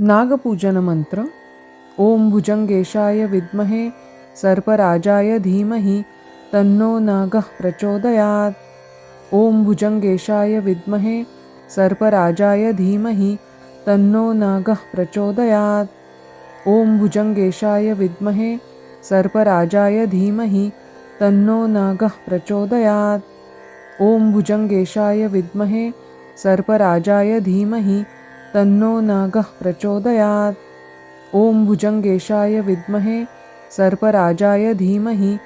नागपूजन मंत्र। ओम भुजंगेशाय विद्महे, सर्पराजाय धीमहि, तन्नो नागः प्रचोदयात्। ओम भुजंगेशाय विद्महे, सर्पराजाय धीमहि, तन्नो नागः प्रचोदयात्। ओम भुजंगेशाय विद्महे, सर्पराजाय धीमहि, तन्नो नागः प्रचोदयात्। ओम भुजंगेशाय विद्महे, सर्पराजाय धीमहि तन्नो नागः प्रचोदयात्। ॐ भुजंगेशाय विद्महे, सर्पराजाय धीमहि,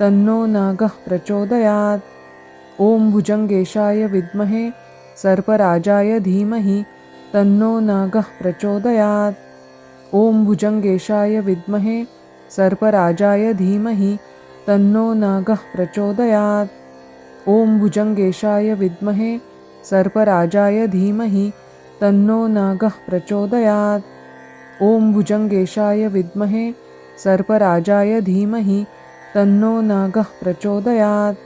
तन्नो नागः प्रचोदयात्। ॐ भुजंगेशाय विद्महे, सर्पराजाय धीमहि, तन्नो नागः प्रचोदयात्। ॐ भुजंगेशाय विद्महे, सर्पराजाय धीमहि, तन्नो नागः प्रचोदयात्। ॐ भुजंगेशाय विद्महे, सर्पराजाय धीमहि तन्नो नागः प्रचोदयात्। ॐ भुजंगेशाय विद्महे, सर्पराजाय धीमहि, तन्नो नागः प्रचोदयात्।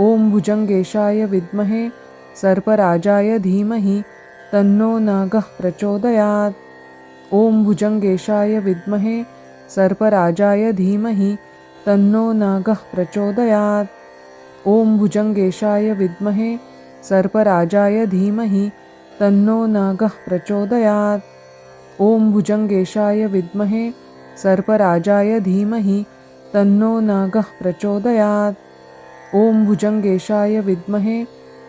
ॐ भुजंगेशाय विद्महे, सर्पराजाय धीमहि, तन्नो नागः प्रचोदयात्। ॐ भुजंगेशाय विद्महे, सर्पराजाय धीमहि, तन्नो नागः प्रचोदयात्। ॐ भुजंगेशाय विद्महे, सर्पराजाय धीमहि तन्नो नागः प्रचोदयात्। ॐ भुजंगेशाय विद्महे, सर्पराजाय धीमहि, तन्नो नागः प्रचोदयात्। ॐ भुजंगेशाय विद्महे,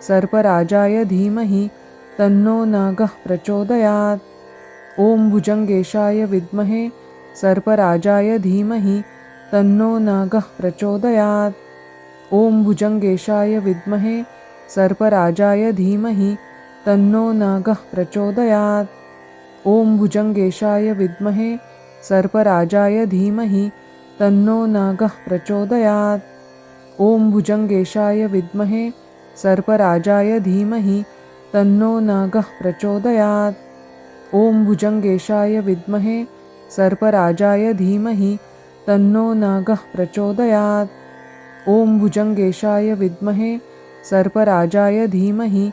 सर्पराजाय धीमहि, तन्नो नागः प्रचोदयात्। ॐ भुजंगेशाय विद्महे, सर्पराजाय धीमहि, तन्नो नागः प्रचोदयात्। ॐ भुजंगेशाय विद्महे, सर्पराजाय धीमहि तन्नो नागः प्रचोदयात्। ॐ भुजंगेशाय विद्महे, सर्पराजाय धीमहि, तन्नो नागः प्रचोदयात्। ॐ भुजंगेशाय विद्महे, सर्पराजाय धीमहि, तन्नो नागः प्रचोदयात्। ॐ भुजंगेशाय विद्महे, सर्पराजाय धीमहि, तन्नो नागः प्रचोदयात्। ॐ भुजंगेशाय विद्महे, सर्पराजाय धीमहि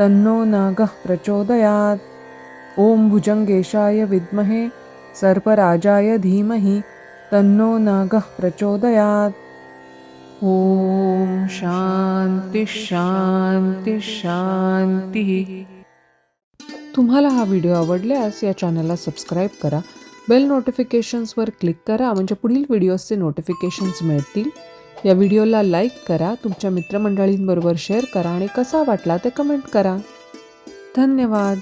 तन्नो नागः प्रचोदयात्। ॐ भुजंगेशाय विद्महे सर्पराजाय धीमहि तन्नो नागः प्रचोदयात्। ॐ शांती शांती शांती तुम्हाला हा व्हिडिओ आवडल्यास या चॅनलला सबस्क्राईब करा बेल नोटिफिकेशन्सवर क्लिक करा म्हणजे पुढील व्हिडिओजचे नोटिफिकेशन्स मिळतील. या व्हिडिओला लाईक करा तुमच्या मित्रमंडळींबरोबर शेअर करा आणि कसा वाटला ते कमेंट करा. धन्यवाद.